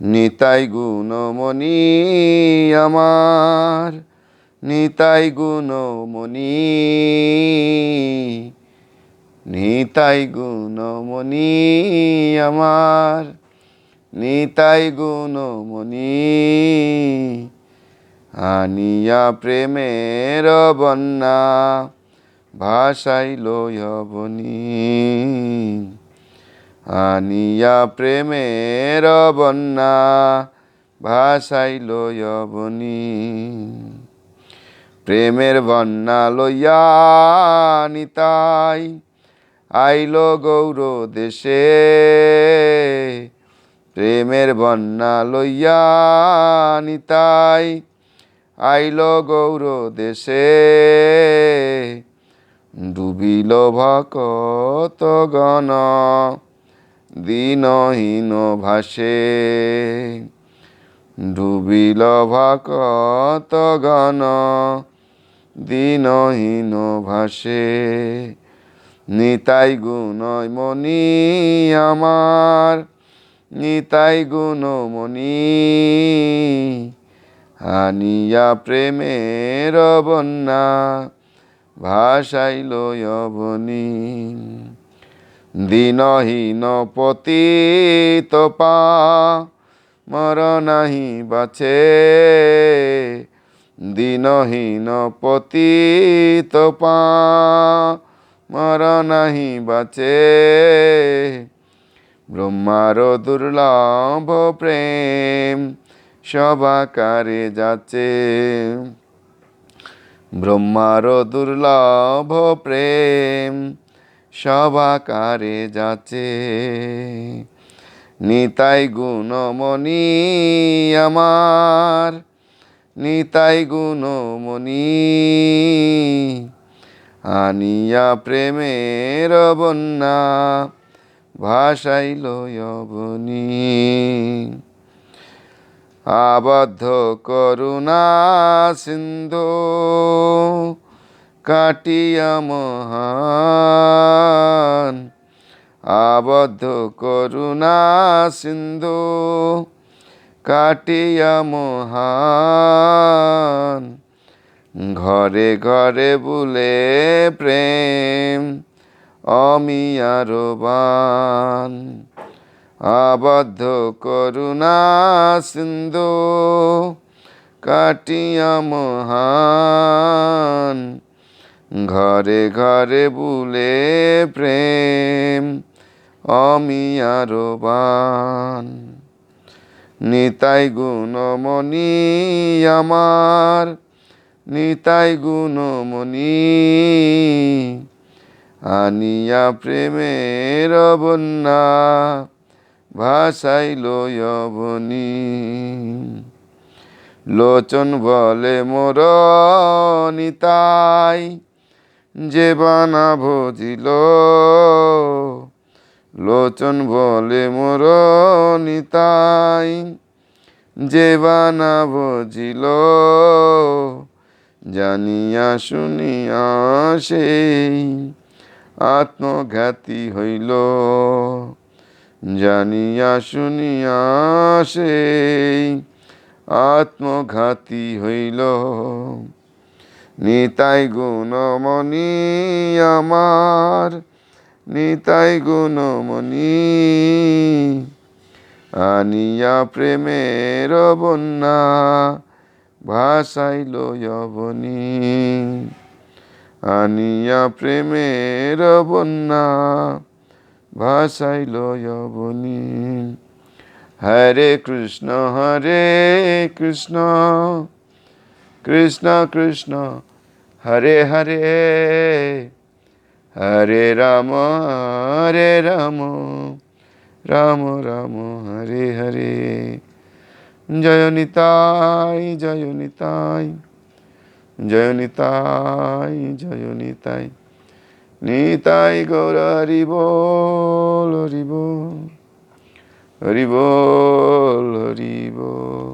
নিতাই গুণমণি আমার, নিতাই গুণমণি নিতাই গুণমণি আমার, নিতাই গুণমণি। আনিয়া প্রেমের বন্যা ভাষাই বনি আনিয়া প্রেমের বন্যা ভাসাইল বনি প্রেমের বন্যা লইয়া নিতাই, আইল গৌর দেশে। প্রেমের বন্যা লইয়া নিতাই, আইল গৌর দেশে। ডুবিল ভকত গণ দিনহীন ভাসে। ডুবিল ভাকত গণ, দিনহীন ভাসে। নিতাই গুণয় মণি আমার, নিতাই গুণমণি আনিয়া প্রেমের বন্যা, ভাসাইল অবনি। দিনহীন পতিত পা মর নাহি বাছে। দিনহীন পতিত পা মর নাহি বাছে। ব্রহ্মার দুর্লভ প্রেম সবাকারে যাচ্ছে। ব্রহ্মার দুর্লভ প্রেম সবাকারে যাচ্ছে। নিতাই গুণমণি আমার, নিতাই গুণমণি। আনিয়া প্রেমের বন্যা ভাসাইল অবনী। আবদ্ধ করুণা সিন্ধু কাটিয়া মহান। আবদ্ধ করুণা সিন্ধু, কাটিয়া মহান। ঘরে ঘরে বুলে প্রেম অমিয়ার বান। আবদ্ধ করুণা সিন্ধু, কাটিয়া মহান। ঘরে ঘরে বুলে প্রেম অমিয়ার বান। নিতাই গুণমণি আমার, নিতাই গুণমণি। আনিয়া প্রেমের বন্যা ভাসাইল অবনি। লোচন বলে মোর নিতাই যে বানা ভজিল। লোচন বলে মোর নিতাই। যে বানা ভজিল। জানিয়া শুনিয়া সেই আত্মঘাতী হইল। জানিয়া শুনিয়া সেই আত্মঘাতী হইল। নিতাই গুণমণি আমার, নিতাই গুণমণি আনিয়া প্রেমের বন্যা ভাসাইল যবনী আনিয়া প্রেমের বন্যা ভাসাইল যবনী হরে কৃষ্ণ হরে কৃষ্ণ কৃষ্ণ কৃষ্ণ। হরে হরে হরে রাম হরে রাম রাম রাম, হরে হরে। জয় নিতাই জয় নিতাই জয় নিতাই জয় নিতাই। নিতাই গৌর বল, হরি বল হরি বল হরি বল।